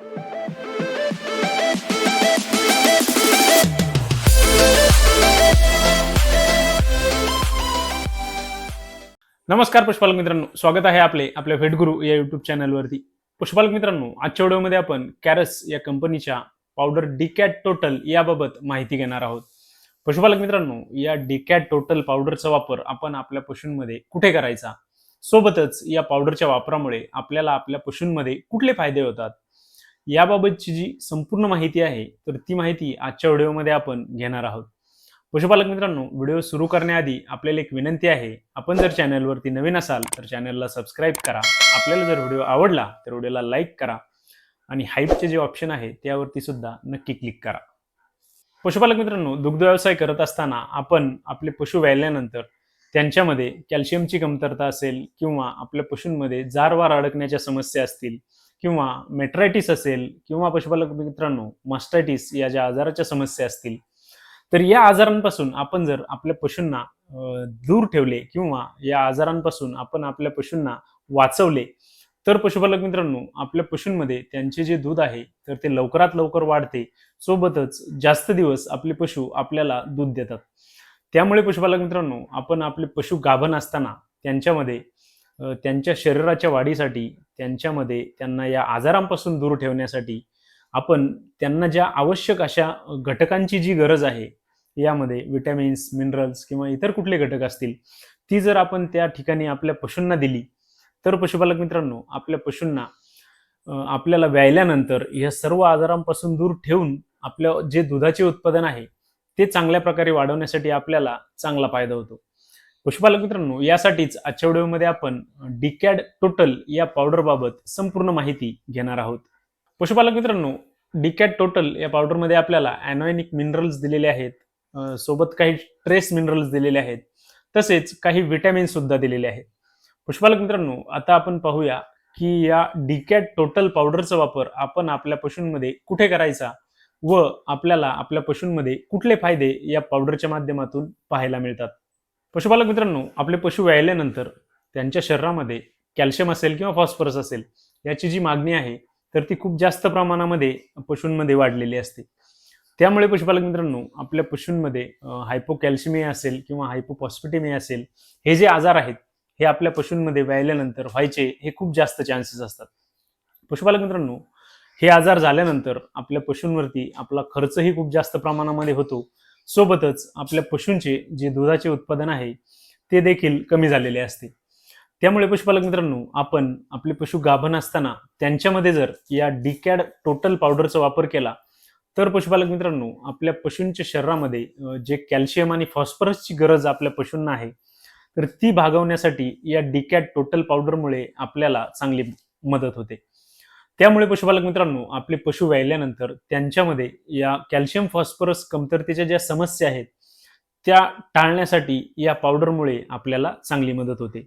नमस्कार पशुपालक मित्रांनो. स्वागत आहे आपले आपल्या भेटगुरु या युट्यूब चॅनलवरती पशुपालक मित्रांनो आजच्या व्हिडिओमध्ये आपण कॅरस या कंपनीच्या पावडर डिकॅट टोटल याबाबत माहिती घेणार आहोत. पशुपालक मित्रांनो या डिकॅट टोटल पावडरचा वापर आपण आपल्या पशूंमध्ये कुठे करायचा? सोबतच या पावडरच्या वापरामुळे आपल्याला आपल्या पशूंमध्ये कुठले फायदे होतात? याबाबतची जी संपूर्ण माहिती आहे तर ती माहिती आजच्या व्हिडिओमध्ये आपण घेणार आहोत. पशुपालक मित्रांनो व्हिडिओ सुरू करण्याआधी आपल्याला एक विनंती आहे आपण जर चॅनलवरती नवीन असाल तर चॅनलला सबस्क्राईब करा. आपल्याला जर व्हिडिओ आवडला तर व्हिडिओला लाईक करा आणि हाईपचे जे ऑप्शन आहे त्यावरती सुद्धा नक्की क्लिक करा. पशुपालक मित्रांनो दुग्ध व्यवसाय करत असताना आपण आपले पशु व्यायल्यानंतर त्यांच्यामध्ये कॅल्शियमची कमतरता असेल किंवा आपल्या पशूंमध्ये जारवार अडकण्याच्या समस्या असतील किंवा मेट्रायटिस असेल किंवा पशुपालक मित्रांनो मास्टायटिस या ज्या आजाराच्या समस्या असतील तर या आजारांपासून आपण जर आपल्या पशूंना दूर ठेवले किंवा या आजारांपासून आपण आपल्या पशूंना वाचवले तर पशुपालक मित्रांनो आपल्या पशूंमध्ये त्यांचे जे दूध आहे तर ते लवकरात लवकर वाढते. सोबतच जास्त दिवस आपले पशु आपल्याला दूध देतात. त्यामुळे पशुपालक मित्रांनो आपण आपले पशु गाभण असताना त्यांच्यामध्ये त्यांच्या शरीराच्या वाढीसाठी त्यांच्यामध्ये त्यांना या आजारांपासून दूर ठेवण्यासाठी आपण त्यांना ज्या आवश्यक अशा घटकांची जी गरज आहे यामध्ये विटॅमिन्स मिनरल्स किंवा इतर कुठले घटक असतील ती जर आपण त्या ठिकाणी आपल्या पशूंना दिली तर पशुपालक मित्रांनो आपल्या पशूंना आपल्याला व्यायल्यानंतर या सर्व आजारांपासून दूर ठेवून आपलं जे दुधाचे उत्पादन आहे ते चांगल्या प्रकारे वाढवण्यासाठी आपल्याला चांगला फायदा होतो. पशुपालक मित्रांनो यासाठीच आजच्या व्हिडिओमध्ये आपण डिकॅड टोटल या पावडरबाबत संपूर्ण माहिती घेणार आहोत. पशुपालक मित्रांनो डिकॅड टोटल या पावडरमध्ये आपल्याला अॅनॉयनिक मिनरल्स दिलेले आहेत सोबत काही ट्रेस मिनरल्स दिलेले आहेत तसेच काही विटॅमिन सुद्धा दिलेले आहेत. पशुपालक मित्रांनो आता आपण पाहूया की या डिकॅट टोटल पावडरचा वापर आपण आपल्या पशूंमध्ये कुठे करायचा व आपल्याला आपल्या पशूंमध्ये कुठले फायदे या पावडरच्या माध्यमातून पाहायला मिळतात. पशुपालक मित्रांनो आपले पशु व्यायल्यानंतर त्यांच्या शरीरामध्ये कॅल्शियम असेल किंवा फॉस्फरस असेल याची जी मागणी आहे तर ती खूप जास्त प्रमाणामध्ये पशूंमध्ये वाढलेली असते. त्यामुळे पशुपालक मित्रांनो आपल्या पशूंमध्ये हायपोकॅल्शिमिया असेल किंवा हायपोफॉस्फिटेमिया असेल हे जे आजार आहेत हे आपल्या पशूंमध्ये व्यायल्यानंतर व्हायचे हे खूप जास्त चान्सेस असतात. पशुपालक मित्रांनो हे आजार झाल्यानंतर आपल्या पशूंवरती आपला खर्चही खूप जास्त प्रमाणामध्ये होतो. सोबतच आपल्या पशूंचे जे दुधाचे उत्पादन आहे ते देखील कमी झालेले असते. त्यामुळे पशुपालक मित्रांनो आपण आपले पशु गाभण असताना त्यांच्यामध्ये जर या डिकॅड टोटल पावडरचा वापर केला तर पशुपालक मित्रांनो आपल्या पशूंच्या शरीरामध्ये जे कॅल्शियम आणि फॉस्फरसची गरज आपल्या पशूंना आहे तर ती भागवण्यासाठी या डिकॅट टोटल पावडरमुळे आपल्याला चांगली मदत होते. त्यामुळे पशुपालक मित्रांनो आपले पशु व्यायल्यानंतर त्यांच्यामध्ये या कॅल्शियम फॉस्फरस कमतरतेच्या ज्या समस्या आहेत त्या टाळण्यासाठी या पावडरमुळे आपल्याला चांगली मदत होते.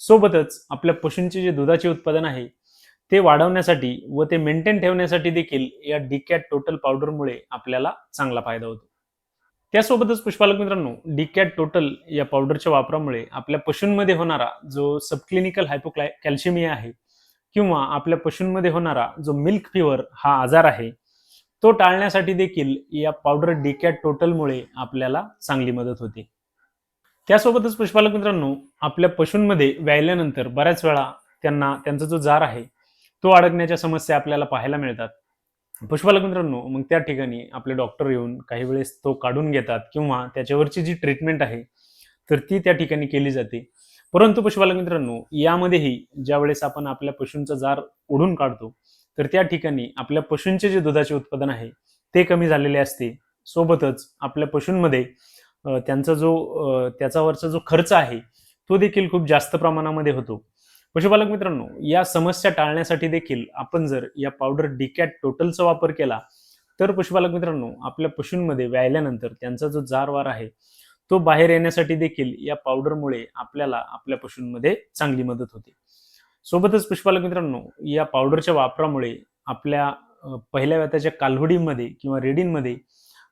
सोबतच आपल्या पशूंचे जे दुधाचे उत्पादन आहे ते वाढवण्यासाठी व ते मेंटेन ठेवण्यासाठी देखील या डिकॅट टोटल पावडरमुळे आपल्याला चांगला फायदा होतो. त्यासोबतच पुष्पालक मित्रांनो डिकॅट टोटल या पावडरच्या वापरामुळे आपल्या पशूंमध्ये होणारा जो सबक्लिनिकल हायपोक्लाय कॅल्शियमिया आहे किंवा आपल्या पशूंमध्ये होणारा जो मिल्क फिवर हा आजार आहे तो टाळण्यासाठी देखील या पावडर डिकॅट टोटलमुळे आपल्याला चांगली मदत होते. त्यासोबतच पुष्पालक मित्रांनो आपल्या पशूंमध्ये व्यायल्यानंतर बऱ्याच वेळा त्यांना त्यांचा जो जार आहे तो अडकण्याच्या समस्या आपल्याला पाहायला मिळतात. पशुपालक मित्रांनो मग त्या ठिकाणी आपले डॉक्टर येऊन काही वेळेस तो काढून घेतात किंवा त्याच्यावरची जी ट्रीटमेंट आहे तर ती त्या ठिकाणी केली जाते. परंतु पशुपालक मित्रांनो यामध्येही ज्या वेळेस आपण आपल्या पशूंचा जार ओढून काढतो तर त्या ठिकाणी आपल्या पशूंचे जे दुधाचे उत्पादन आहे ते कमी झालेले असते. सोबतच आपल्या पशूंमध्ये त्यांचा जो त्याच्यावरचा जो खर्च आहे तो देखील खूप जास्त प्रमाणामध्ये होतो. पशुपालक मित्रांनो या समस्या टाळण्यासाठी देखील आपण जर या पावडर डिकॅट टोटलचा वापर केला तर पशुपालक मित्रांनो आपल्या पशूंमध्ये व्यायल्यानंतर त्यांचा जो जार वार आहे तो बाहेर येण्यासाठी देखील या पावडरमुळे आपल्याला आपल्या पशूंमध्ये चांगली मदत होते. सोबतच पुष्पालक मित्रांनो या पावडरच्या वापरामुळे आपल्या पहिल्या व्यताच्या कालवडीमध्ये किंवा रेडींमध्ये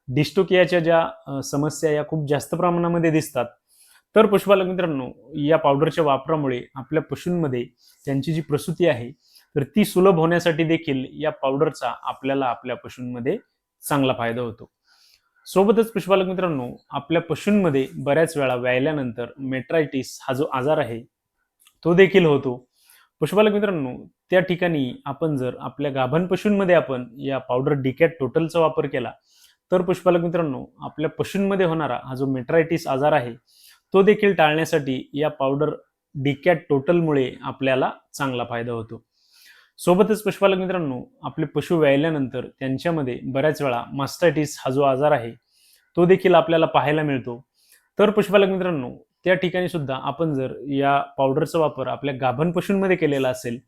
डिस्टोकियाच्या ज्या समस्या या खूप जास्त प्रमाणामध्ये दिसतात. तर पशुपालक मित्रांनो या पावडरच्या वापरामुळे आपल्या पशूंमध्ये त्यांची जी प्रसूती आहे तर ती सुलभ होण्यासाठी देखील या पावडरचा आपल्याला आपल्या पशूंमध्ये चांगला फायदा होतो. सोबतच पशुपालक मित्रांनो आपल्या पशूंमध्ये बऱ्याच वेळा व्यायल्यानंतर मेट्रायटिस हा जो आजार आहे तो देखील होतो. पशुपालक मित्रांनो त्या ठिकाणी आपण जर आपल्या गाभण पशूंमध्ये आपण या पावडर डिकॅट टोटलचा वापर केला तर पशुपालक मित्रांनो आपल्या पशूंमध्ये होणारा हा जो मेट्रायटिस आजार आहे तो देखील टाळण्यासाठी या पावडर डिकॅट टोटलमुळे आपल्याला चांगला फायदा होतो. सोबतच पशुपालक मित्रांनो आपले पशु व्यायल्यानंतर त्यांच्यामध्ये बऱ्याच वेळा मास्टायटिस हा जो आजार आहे तो देखील आपल्याला पाहायला मिळतो. तर पशुपालक मित्रांनो त्या ठिकाणी सुद्धा आपण जर या पावडरचा वापर आपल्या गाभण पशूंमध्ये केलेला असेल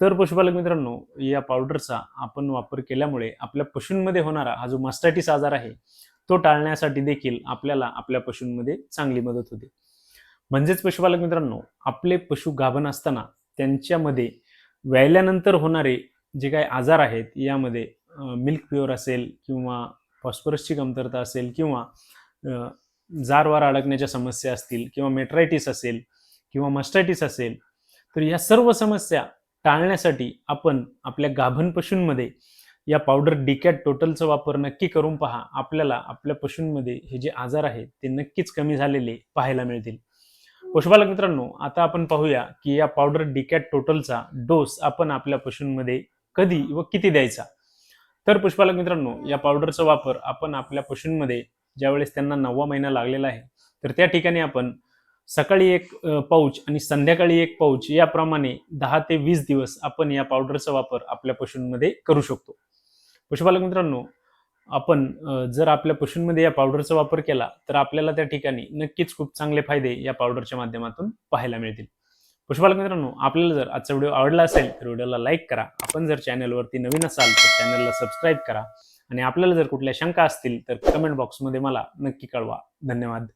तर पशुपालक मित्रांनो या पावडरचा आपण वापर केल्यामुळे आपल्या पशूंमध्ये होणारा हा जो मास्टायटिस आजार आहे तो टाळण्यासाठी देखील आपल्याला आपल्या पशूंमध्ये चांगली मदत होते. म्हणजेच पशुपालक मित्रांनो आपले पशु गाभण असताना त्यांच्यामध्ये व्यायल्यानंतर होणारे जे काही आजार आहेत यामध्ये मिल्क प्युअर असेल किंवा फॉस्फरसची कमतरता असेल किंवा जारवार अडकण्याच्या समस्या असतील किंवा मेट्रायटिस असेल किंवा मस्टायटिस असेल तर या सर्व समस्या टाळण्यासाठी आपण आपल्या गाभण पशूंमध्ये या पावडर डिकॅट टोटलचा वापर नक्की करून पहा. आपल्याला आपल्या पशूंमध्ये हे जे आजार आहेत ते नक्कीच कमी झालेले पाहायला मिळतील. पशुपालक मित्रांनो आता आपण पाहूया की या पावडर डिकॅट टोटलचा डोस आपण आपल्या पशूंमध्ये कधी व किती द्यायचा? तर पशुपालक मित्रांनो या पावडरचा वापर आपण आपल्या पशूंमध्ये ज्यावेळेस त्यांना नववा महिना लागलेला आहे तर त्या ठिकाणी आपण सकाळी एक पाऊच आणि संध्याकाळी एक पाऊच याप्रमाणे दहा ते वीस दिवस आपण या पावडरचा वापर आपल्या पशूंमध्ये करू शकतो. पशुपालक मित्रांनो आपण जर आपल्या पशूंमध्ये या पावडरचा वापर केला तर आपल्याला त्या ठिकाणी नक्कीच खूप चांगले फायदे या पावडरच्या माध्यमातून पाहायला मिळतील. पशुपालक मित्रांनो आपल्याला जर आजचा व्हिडिओ आवडला असेल तर व्हिडिओला लाईक करा. आपण जर चॅनलवरती नवीन असाल तर चॅनलला सबस्क्राईब करा. आणि आपल्याला जर कुठल्या शंका असतील तर कमेंट बॉक्समध्ये मला नक्की कळवा. धन्यवाद.